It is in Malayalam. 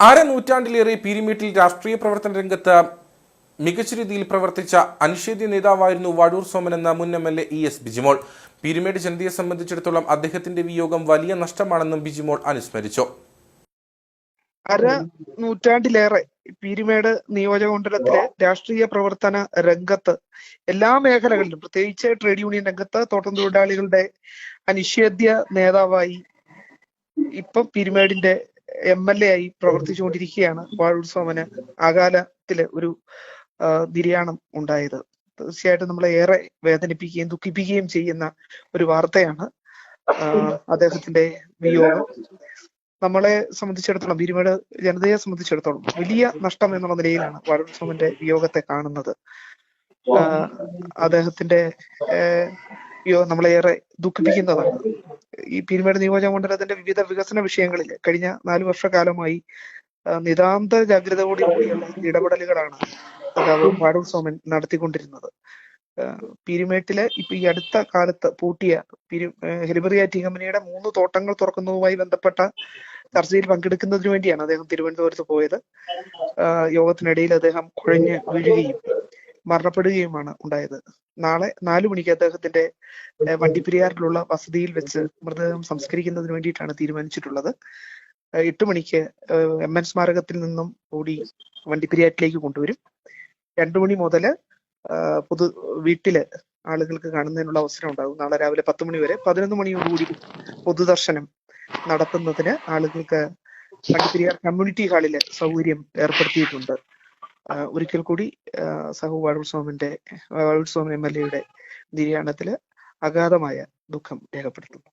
അര പിരിമീട്ടിൽ രാഷ്ട്രീയ പ്രവർത്തന രംഗത്ത് മികച്ച രീതിയിൽ പ്രവർത്തിച്ച അനിഷേധ്യ നേതാവായിരുന്നു വടൂർ സോമൻ എന്ന മുൻ M L A E S Bijimol. Peerumedu ജനതയെ സംബന്ധിച്ചിടത്തോളം അദ്ദേഹത്തിന്റെ വിയോഗം വലിയ നഷ്ടമാണെന്നും ബിജിമോൾ അനുസ്മരിച്ചു. അര നൂറ്റാണ്ടിലേറെ പീരുമേട് നിയോജക മണ്ഡലത്തിലെ രാഷ്ട്രീയ പ്രവർത്തന രംഗത്ത് എല്ലാ മേഖലകളിലും പ്രത്യേകിച്ച് ട്രേഡ് യൂണിയൻ രംഗത്ത് തോട്ടം തൊഴിലാളികളുടെ അനിഷേധ്യ നേതാവായി ഇപ്പം പീരുമേടിന്റെ എം എൽ എ ആയി പ്രവർത്തിച്ചുകൊണ്ടിരിക്കുകയാണ് വാഴൂർ സോമന് അകാലത്തിൽ ഒരു നിര്യാണം ഉണ്ടായത്. തീർച്ചയായിട്ടും നമ്മളെ ഏറെ വേദനിപ്പിക്കുകയും ദുഃഖിപ്പിക്കുകയും ചെയ്യുന്ന ഒരു വാർത്തയാണ് അദ്ദേഹത്തിന്റെ വിയോഗം. നമ്മളെ സംബന്ധിച്ചിടത്തോളം ഭീരുമേട് ജനതയെ സംബന്ധിച്ചിടത്തോളം വലിയ നഷ്ടം എന്നുള്ള നിലയിലാണ് വാഴൂർ സോമന്റെ വിയോഗത്തെ കാണുന്നത്. അദ്ദേഹത്തിന്റെ വിയോഗം നമ്മളെ ഏറെ ദുഃഖിപ്പിക്കുന്നതാണ്. ഈ പീരുമേട് നിയോജക മണ്ഡലത്തിന്റെ വിവിധ വികസന വിഷയങ്ങളിൽ കഴിഞ്ഞ നാല് വർഷക്കാലമായി നിതാന്ത ജാഗ്രതയോടുകൂടിയുള്ള ഇടപെടലുകളാണ് പാടൂർ സോമൻ നടത്തിക്കൊണ്ടിരുന്നത്. പീരുമേട്ടിലെ ഇപ്പൊ ഈ അടുത്ത കാലത്ത് പൂട്ടിയ പിരു ഹെലിബറിയ ടി കമ്പനിയുടെ മൂന്ന് തോട്ടങ്ങൾ തുറക്കുന്നതുമായി ബന്ധപ്പെട്ട ചർച്ചയിൽ പങ്കെടുക്കുന്നതിന് വേണ്ടിയാണ് അദ്ദേഹം തിരുവനന്തപുരത്ത് പോയത്. യോഗത്തിനിടയിൽ അദ്ദേഹം കുഴഞ്ഞ് വീഴുകയും മരണപ്പെടുകയുമാണ് ഉണ്ടായത്. നാളെ നാലു മണിക്ക് അദ്ദേഹത്തിന്റെ വണ്ടിപ്പെരിയാറിലുള്ള വസതിയിൽ വെച്ച് മൃതദേഹം സംസ്കരിക്കുന്നതിന് വേണ്ടിയിട്ടാണ് തീരുമാനിച്ചിട്ടുള്ളത്. എട്ടു മണിക്ക് എം എൻ സ്മാരകത്തിൽ നിന്നും കൂടി വണ്ടിപ്പെരിയാറ്റിലേക്ക് കൊണ്ടുവരും. രണ്ടു മണി മുതൽ പൊതു വീട്ടിൽ ആളുകൾക്ക് കാണുന്നതിനുള്ള അവസരം ഉണ്ടാകും. നാളെ രാവിലെ പത്ത് മണി വരെ പതിനൊന്ന് മണിയോടുകൂടി പൊതുദർശനം നടത്തുന്നതിന് ആളുകൾക്ക് വണ്ടിപ്പെരിയാർ കമ്മ്യൂണിറ്റി ഹാളിൽ സൗകര്യം ഏർപ്പെടുത്തിയിട്ടുണ്ട്. ഒരിക്കൽ കൂടി സഹു വാഴുത്സവമിന്റെ സോമൻ എം എൽ എയുടെ നിര്യാണത്തിൽ അഗാധമായ ദുഃഖം രേഖപ്പെടുത്തുന്നു.